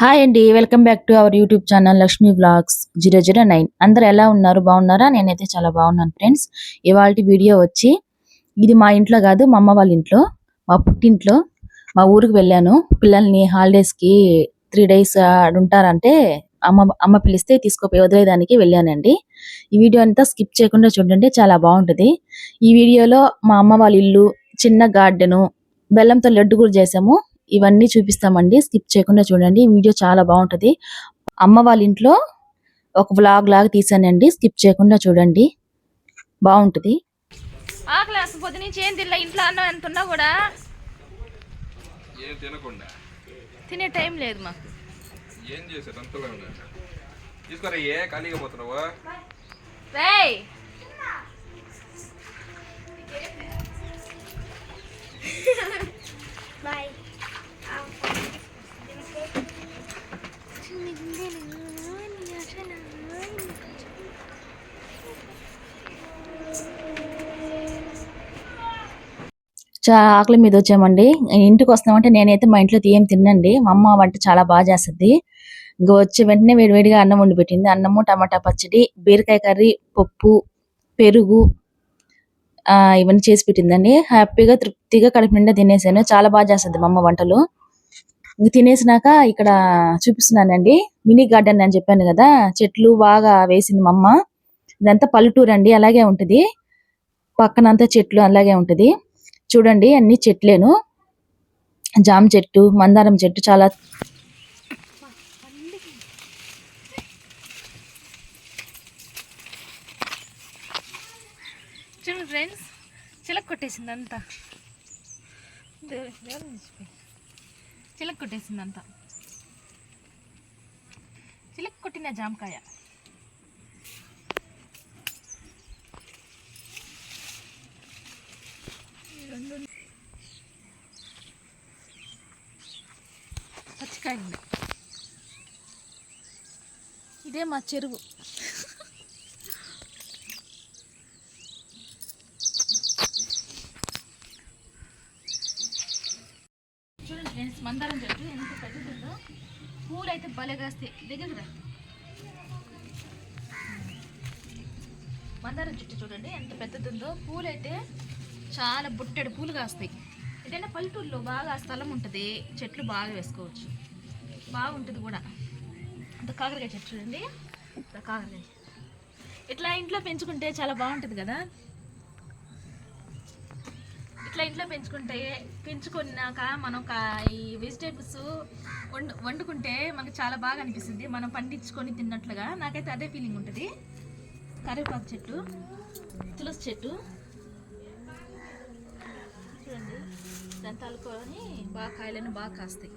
Hi అండి welcome back to our YouTube channel Lakshmi blogs zero zero nine అందరు ఎలా ఉన్నారు? బాగున్నారా? నేనైతే చాలా బాగున్నాను ఫ్రెండ్స్ ఇవాళ వీడియో వచ్చి ఇది మా ఇంట్లో కాదు మా అమ్మ వాళ్ళ ఇంట్లో మా పుట్టింట్లో మా ఊరికి వెళ్ళాను. పిల్లల్ని హాలిడేస్కి త్రీ డేస్ ఉంటారంటే అమ్మ అమ్మ పిలిస్తే తీసుకుపోయి వదిలేదానికి వెళ్ళానండి ఈ వీడియో అంతా స్కిప్ చేయకుండా చూడండి చాలా బాగుంటుంది. ఈ వీడియోలో మా అమ్మ వాళ్ళ ఇల్లు చిన్న గార్డెను బెల్లంతో లడ్డు కూడా చేసాము. ఇవన్నీ చూపిస్తామండి. స్కిప్ చేయకుండా చూడండి. ఈ వీడియో చాలా బాగుంటది. అమ్మ వాళ్ళ ఇంట్లో ఒక వ్లాగ్ లాగా తీసానండి. స్కిప్ చేయకుండా చూడండి. బాగుంటది. ఆకలి పొద్దు నుంచి ఏం తినలే. ఇంట్లో అన్నం ఎంత ఉన్నా కూడా ఏం తినకుండా. తినే టైం లేదు మాకు. ఏం చేసేది అంతలో తీసుకోరా ఏ ఖాళీగా పోతున్నావు? రేయ్! చాలా ఆకలి మీద వచ్చామండి. ఇంటికి వస్తామంటే నేనైతే మా ఇంట్లో ఏం తినండి మా అమ్మ వంట చాలా బాగా చేస్తుంది. ఇంకా వచ్చే వెంటనే వేడివేడిగా అన్నం వండి పెట్టింది. అన్నము టమాటా పచ్చడి బీరకాయ కర్రీ పప్పు పెరుగు ఆ ఇవన్నీ చేసి పెట్టిందండి. హ్యాపీగా తృప్తిగా కడుపు నిండా తినేసాను. చాలా బాగా చేస్తుంది మా అమ్మ వంటలు. ఇంక తినేసినాక ఇక్కడ చూపిస్తున్నానండి. మినీ గార్డెన్ అని చెప్పాను కదా చెట్లు బాగా వేసింది మా అమ్మ. ఇదంతా పల్లెటూరు అండి అలాగే ఉంటది. పక్కనంతా చెట్లు అలాగే ఉంటది. చూడండి అన్ని చెట్లేను. జామ చెట్టు మందారం చెట్టు చాలా చూడండి ఫ్రెండ్స్ చిలక కొట్టేసింది అంతా చిలక కొట్టేసింది అంతా చిలక కొట్టిన జామకాయ పచ్చికాయ ఉంది ఇదే మా చెరువు. చూడండి ఫ్రెండ్స్ మందారం చెట్టు ఎంత పెద్దదో పూలు అయితే భలే కాస్తాయి. దగ్గరికి రా. మందారం చెట్టు చూడండి ఎంత పెద్దదుందో. పూలు అయితే చాలా బుట్టెడు పూలు కాస్తాయి. ఏదైనా పల్లెటూరులో బాగా స్థలం ఉంటుంది చెట్లు బాగా వేసుకోవచ్చు. బాగుంటుంది కూడా. కాకరకాయ చెట్టు చూడండి. కాకరకాయ ఇట్లా ఇంట్లో పెంచుకుంటే చాలా బాగుంటుంది కదా? ఇట్లా ఇంట్లో పెంచుకుంటే పెంచుకున్నాక మనం ఒక ఈ వెజిటేబుల్స్ వండు వండుకుంటే మనకు చాలా బాగా అనిపిస్తుంది. మనం పండించుకొని తిన్నట్లుగా నాకైతే అదే ఫీలింగ్ ఉంటుంది. కరివేపాకు చెట్టు తులసి చెట్టు. చూడండి దాన్ని తలుకొని బాగా కాయలను బాగా కాస్తాయి.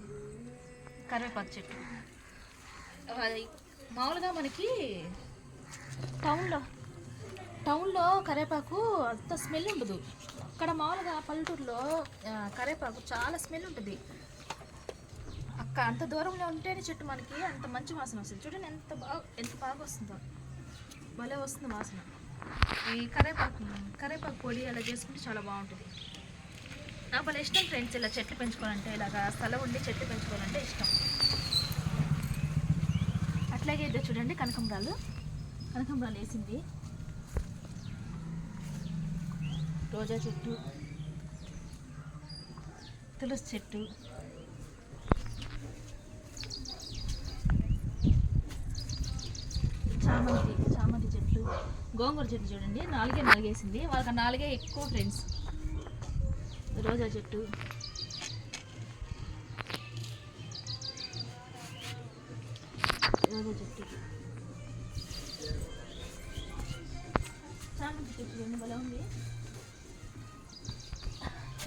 కరివేపాకు చెట్టు. మామూలుగా మనకి టౌన్లో టౌన్లో కరేపాకు అంత స్మెల్ ఉండదు. అక్కడ మామూలుగా పల్లెటూరులో కరేపాకు కరివేపాకు చాలా స్మెల్ ఉంటుంది. అక్క అంత దూరంలో ఉంటేనే చెట్టు మనకి అంత మంచి వాసన వస్తుంది. చూడండి ఎంత బాగా ఎంత బాగా వస్తుందో. భలే వస్తుంది వాసన. ఈ కరేపాకు కరివేపాకు పొడి అలా చేసుకుంటే చాలా బాగుంటుంది. నాకు భలే ఇష్టం ఫ్రెండ్స్ ఇలా చెట్లు పెంచుకోవాలంటే ఇలాగా స్థలం ఉండి చెట్లు పెంచుకోవాలంటే ఇష్టం. అట్లాగే ఇదే చూడండి కనకంబరాలు. కనకంబరాలు వేసింది. రోజా చెట్టు. తులసి చెట్టు. చామంతి చామంతి చెట్లు గోంగూర చెట్టు చూడండి నాలుగే నాలుగేసింది. వాళ్ళకి నాలుగే ఎక్కువ ఫ్రెండ్స్ రోజా చెట్టు.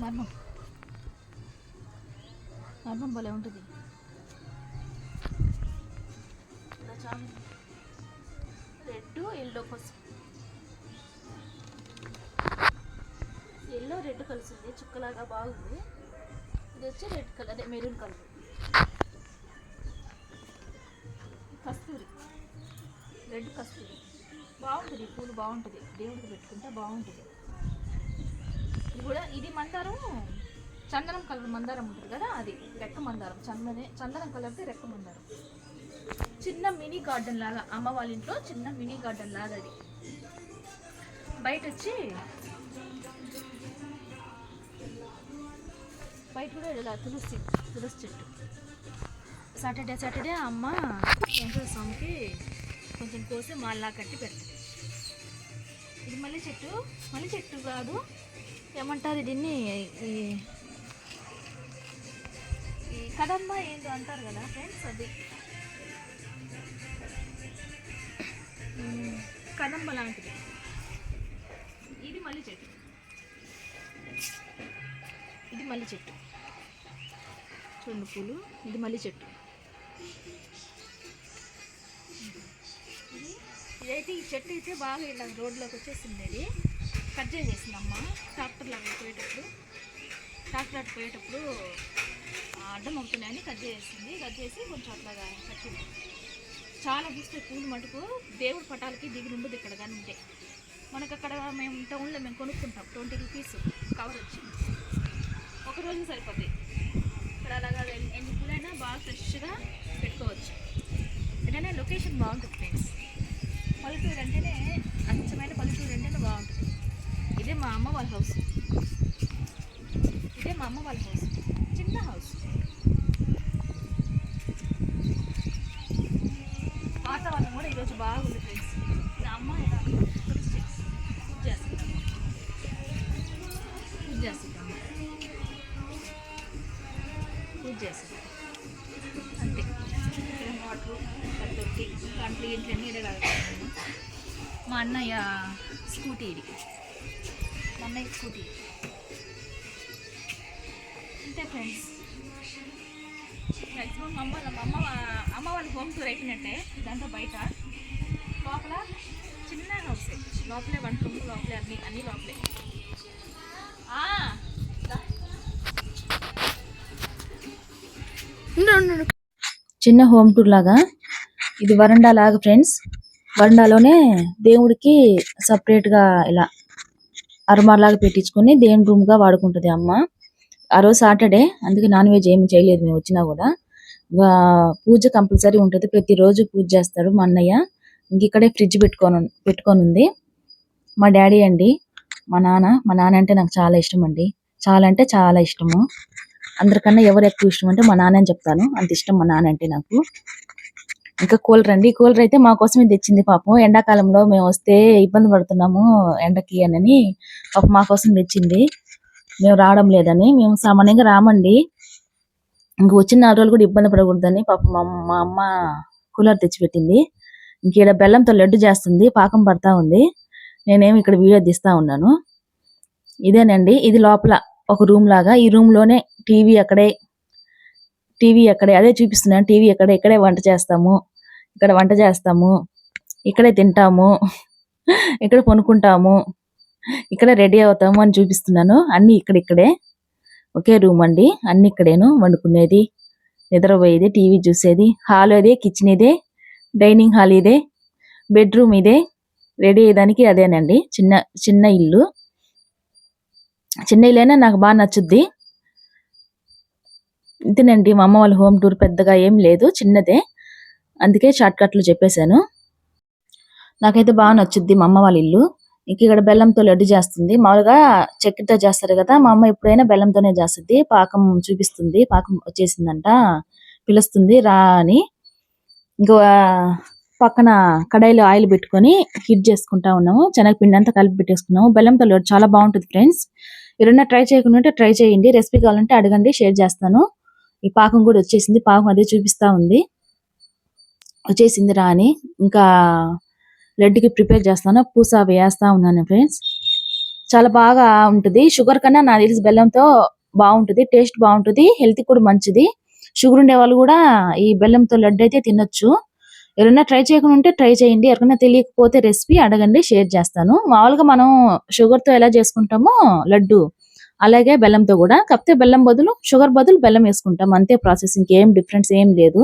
మర్మం మర్మం భలే ఉంటుంది రెడ్ ఎల్లో కోసం ఎల్లో రెడ్ కలిసింది చుక్కలాగా బాగుంది ఇది వచ్చి red colour maroon colour red కస్తూరి. బాగుంటుంది పూలు బాగుంటుంది. దేవుడికి పెట్టుకుంటే బాగుంటుంది. ఇది కూడా ఇది మందారం చందనం కలర్ మందారం ఉంటుంది కదా అది రెక్క మందారం. చందనే చందనం కలర్ది రెక్క మందారం. చిన్న మినీ గార్డెన్ లాగా అమ్మ వాళ్ళ ఇంట్లో చిన్న మినీ గార్డెన్ లాగా అది. బయట వచ్చి బయట కూడా ఇలా తులసి తులసి చెట్టు. సాటర్డే సాటర్డే అమ్మ వెంకటేశ్వర స్వామికి కొంచెం కోసి మాల్లా కట్టి పెడతాం. ఇది మళ్ళీ చెట్టు. మళ్ళీ చెట్టు కాదు. ఏమంటారు దీన్ని? ఈ ఈ కదంబ ఏందో అంటారు కదా ఫ్రెండ్స్ అది. కదంబ లాంటిది. ఇది మళ్ళీ చెట్టు. ఇది మళ్ళీ చెట్టు. చూడండి పూలు. ఇది మళ్ళీ చెట్టు. ఇదైతే ఈ చెట్టు అయితే బాగా ఇలా రోడ్లోకి వచ్చేసింది అది కట్ చేసేసింది అమ్మ ట్రాక్టర్ లాగా పోయేటప్పుడు. ట్రాక్టర్ అటు పోయేటప్పుడు అడ్డం అవుతున్నాయని కట్ చేసేసింది. కట్ చేసి కొంచెం అట్లాగా కట్టింది చాలా చూస్తే పూలు మటుకు దేవుడి పటాలకి దిగి ఉండదు ఇక్కడ కానీ ఉంటే. మనకు అక్కడ మేము టౌన్లో మేము కొనుక్కుంటాం. ట్వంటీ రూపీస్ కవర్ వచ్చింది. ఒక రోజు సరిపోతాయి. ఇక్కడ అలాగా ఎన్ని పూలైనా బాగా ఫ్రెష్గా పెట్టుకోవచ్చు. ఏదైనా లొకేషన్ బాగుంటుంది ఫ్రెండ్స్. పల్లెటూరు అంటేనే అచ్చమైన పల్లెటూరు అంటేనే బాగుంటుంది. ఇదే మా అమ్మ వాళ్ళ హౌస్ ఇదే మా అమ్మ వాళ్ళ హౌస్ చిన్న హౌస్ వాతావరణం కూడా ఈరోజు బాగుంది ఫ్రెండ్స్ నా అమ్మ ఇలా పూజ చేస్తుంది. చేస్తుంది. పూజ చేస్తుంది. అంతే. వాటర్ కట్టొట్టి కంట్లు మా అన్నయ్య స్కూటీ ఇది. మా అన్నయ్య స్కూటీ. అంతే ఫ్రెండ్స్. మ్యాక్సిమం అమ్మ మా అమ్మ అమ్మ వాళ్ళ హోమ్ టూర్ అయిపోయినట్టే ఇదంతా బయట. లోపల చిన్న హౌస్ లోపలే వంట రూమ్ లోపలే అన్ని అన్ని లోపలే. ఆ, దా. చిన్న హోమ్ టూర్ లాగా. ఇది వరండా లాగా ఫ్రెండ్స్. వరండాలోనే దేవుడికి separate గా ఇలా అరమార్ లాగా పెట్టించుకొని దేవుని రూమ్గా వాడుకుంటది అమ్మ. ఆ రోజు సాటర్డే అందుకే నాన్ వెజ్ ఏమి చేయలేదు మేము వచ్చినా కూడా. వా- పూజ కంపల్సరీ ఉంటుంది. ప్రతిరోజు పూజ చేస్తాడు మా అన్నయ్య. ఇంక ఇక్కడే ఫ్రిడ్జ్ పెట్టుకొని పెట్టుకొని ఉంది. మా డాడీ అండి మా నాన్న. మా నాన్న అంటే నాకు చాలా ఇష్టం అండి. చాలా అంటే చాలా ఇష్టము. అందరికన్నా ఎవరు ఎక్కువ ఇష్టం అంటే మా నాన్న అని చెప్తాను. అంత ఇష్టం మా నాన్న అంటే నాకు. ఇంకా కూలర్ అండి కూలర్ అయితే మా కోసమే తెచ్చింది పాపం. ఎండాకాలంలో మేము వస్తే ఇబ్బంది పడుతున్నాము ఎండకి అని పాపం మా కోసం తెచ్చింది. మేము రావడం లేదని. మేము సామాన్యంగా రామండి. ఇంక వచ్చిన నాలుగు రోజులు కూడా ఇబ్బంది పడకూడదని పాపం మా అమ్మ- కూలర్ తెచ్చిపెట్టింది. ఇంకేడ బెల్లంతో లడ్డు చేస్తుంది. పాకం పడతా ఉంది. నేనేమి ఇక్కడ వీడియో తీస్తా ఉన్నాను. ఇదేనండి. ఇది లోపల. ఒక రూమ్ లాగా. ఈ రూమ్లోనే టీవీ అక్కడే టీవీ అక్కడే అదే చూపిస్తున్నాను. టీవీ అక్కడే ఇక్కడే వంట చేస్తాము. ఇక్కడ వంట చేస్తాము. ఇక్కడే తింటాము. ఇక్కడ కొనుక్కుంటాము ఇక్కడ రెడీ అవుతాము అని చూపిస్తున్నాను. అన్ని ఇక్కడ ఇక్కడే ఒకే రూమ్ అండి. అన్ని ఇక్కడేను వండుకునేది. నిద్రపోయేది టీవీ చూసేది. హాల్ ఇదే కిచెన్ ఇదే. డైనింగ్ హాల్ ఇదే. బెడ్రూమ్ ఇదే. రెడీ అయ్యేదానికి అదేనండి. చిన్న చిన్న ఇల్లు. చెన్నైలోనే నాకు బాగా నచ్చుద్ది. ఇంతేనండి మా అమ్మ వాళ్ళ హోమ్ టూర్ పెద్దగా ఏం లేదు చిన్నదే. అందుకే షార్ట్కట్లు చెప్పేశాను. నాకైతే బాగా నచ్చుద్ది మా అమ్మ వాళ్ళ ఇల్లు. ఇంక ఇక్కడ బెల్లంతో లడ్డు చేస్తుంది. మామూలుగా చక్కెరతో చేస్తారు కదా మా అమ్మ ఎప్పుడైనా బెల్లంతోనే చేస్తుంది. పాకం చూపిస్తుంది పాకం వచ్చేసిందంట పిలుస్తుంది రా అని. ఇంకో పక్కన కడాయిలో ఆయిల్ పెట్టుకొని హీట్ చేసుకుంటా ఉన్నాము. శనగపిండి అంతా కలిపి పెట్టేసుకున్నాము. బెల్లంతో లడ్డు చాలా బాగుంటుంది ఫ్రెండ్స్. ఎవరైనా ట్రై చేయకుండా ఉంటే ట్రై చేయండి. రెసిపీ కావాలంటే అడగండి షేర్ చేస్తాను. ఈ పాకం కూడా వచ్చేసింది. పాకం అదే చూపిస్తా ఉంది. వచ్చేసింది రాని. ఇంకా లడ్డుకి ప్రిపేర్ చేస్తాను. పూస వేస్తా ఉన్నాను ఫ్రెండ్స్ చాలా బాగా ఉంటుంది. షుగర్ కన్నా నా తెలిసి బెల్లంతో బాగుంటుంది. టేస్ట్ బాగుంటుంది. హెల్త్ కూడా మంచిది. షుగర్ ఉండే వాళ్ళు కూడా ఈ బెల్లంతో లడ్డు అయితే తినొచ్చు. ఎవరైనా ట్రై చేయకుండా ఉంటే ట్రై చేయండి. ఎవరికైనా తెలియకపోతే రెసిపీ అడగండి షేర్ చేస్తాను. మామూలుగా మనం షుగర్తో ఎలా చేసుకుంటామో లడ్డు అలాగే బెల్లంతో కూడా. కాకపోతే బెల్లం బదులు షుగర్ బదులు బెల్లం వేసుకుంటాం. అంతే ప్రాసెస్ ఇంకేం డిఫరెన్స్ ఏం లేదు.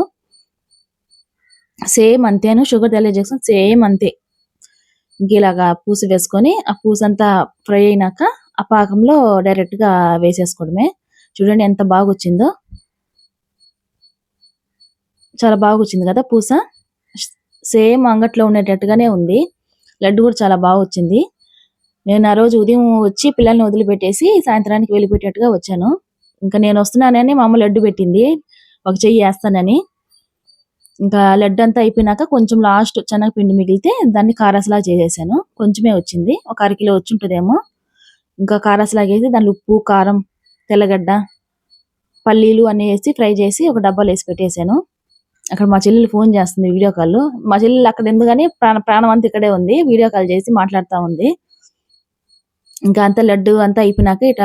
సేమ్ అంతేను షుగర్ ఎలా చేస్తాం సేమ్ అంతే. ఇంక ఇలాగా పూసి వేసుకొని ఆ పూస అంతా ఫ్రై అయినాక ఆ పాకంలో డైరెక్ట్గా వేసేసుకోవడమే. చూడండి ఎంత బాగా వచ్చిందో చాలా బాగా వచ్చింది కదా పూస. సేమ్ అంగట్లో ఉండేటట్టుగానే ఉంది. లడ్డు కూడా చాలా బాగా వచ్చింది. నేను ఆ రోజు ఉదయం వచ్చి పిల్లల్ని వదిలిపెట్టేసి సాయంత్రానికి వెళ్ళిపెట్టేట్టుగా వచ్చాను. ఇంకా నేను వస్తున్నానని మా అమ్మ లడ్డు పెట్టింది. ఒక చెయ్యి వేస్తానని. ఇంకా లడ్డు అంతా అయిపోయినాక కొంచెం లాస్ట్ శనగపిండి మిగిలితే దాన్ని కారసలా చేసేసాను. కొంచెమే వచ్చింది. ఒక అరకిలో వచ్చి ఉంటుందేమో. ఇంకా కారసలా చేసి దానిలో ఉప్పు కారం తెల్లగడ్డ పల్లీలు అన్ని వేసి ఫ్రై చేసి ఒక డబ్బాలో వేసి పెట్టేశాను అక్కడ మా చెల్లెలు ఫోన్ చేస్తుంది వీడియో కాల్ మా చెల్లెలు అక్కడ ఎందుకని ప్రాణ ప్రాణవంత ఇక్కడే ఉంది. వీడియో కాల్ చేసి మాట్లాడుతూ ఉంది. ఇంకా అంత లడ్డు అంతా అయిపోయినాక ఇట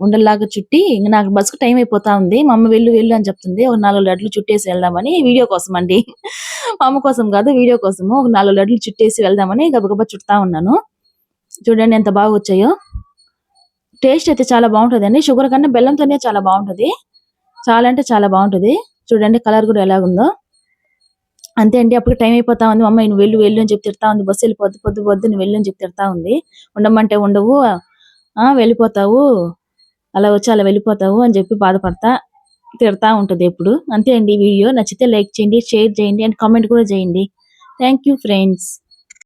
ఉండల్లాగా చుట్టి ఇంకా నాకు బస్సుకు టైం అయిపోతా ఉంది. మా అమ్మ వెళ్ళు వెళ్ళు అని చెప్తుంది. ఒక నాలుగు లడ్లు చుట్టేసి వెళ్దామని వీడియో కోసం అండి. మా అమ్మ కోసం కాదు వీడియో కోసము ఒక నాలుగు లడ్లు చుట్టేసి వెళ్దామని గబగబా చుట్టా ఉన్నాను. చూడండి ఎంత బాగా వచ్చాయో. టేస్ట్ అయితే చాలా బాగుంటుంది అండి షుగర్ కన్నా బెల్లంతోనే చాలా బాగుంటది. చాలా అంటే చాలా బాగుంటది. చూడండి కలర్ కూడా ఎలాగుందో. అంతే అండి అప్పుడు టైం అయిపోతా ఉంది. అమ్మ నువ్వు వెళ్ళు వెళ్ళు అని చెప్పి తిడతా ఉంది. బస్సు వెళ్ళిపోద్దు పొద్దు పొద్దు నువ్వు వెళ్ళు అని చెప్పి తిడతా ఉంది. ఉండమంటే ఉండవు ఆ వెళ్ళిపోతావు. అలా వచ్చి అలా వెళ్ళిపోతావు అని చెప్పి బాధపడతా తిడతా ఉంటది ఎప్పుడు. అంతే అండి వీడియో. నచ్చితే లైక్ చేయండి షేర్ చేయండి అండ్ కామెంట్ కూడా చేయండి. Thank you friends.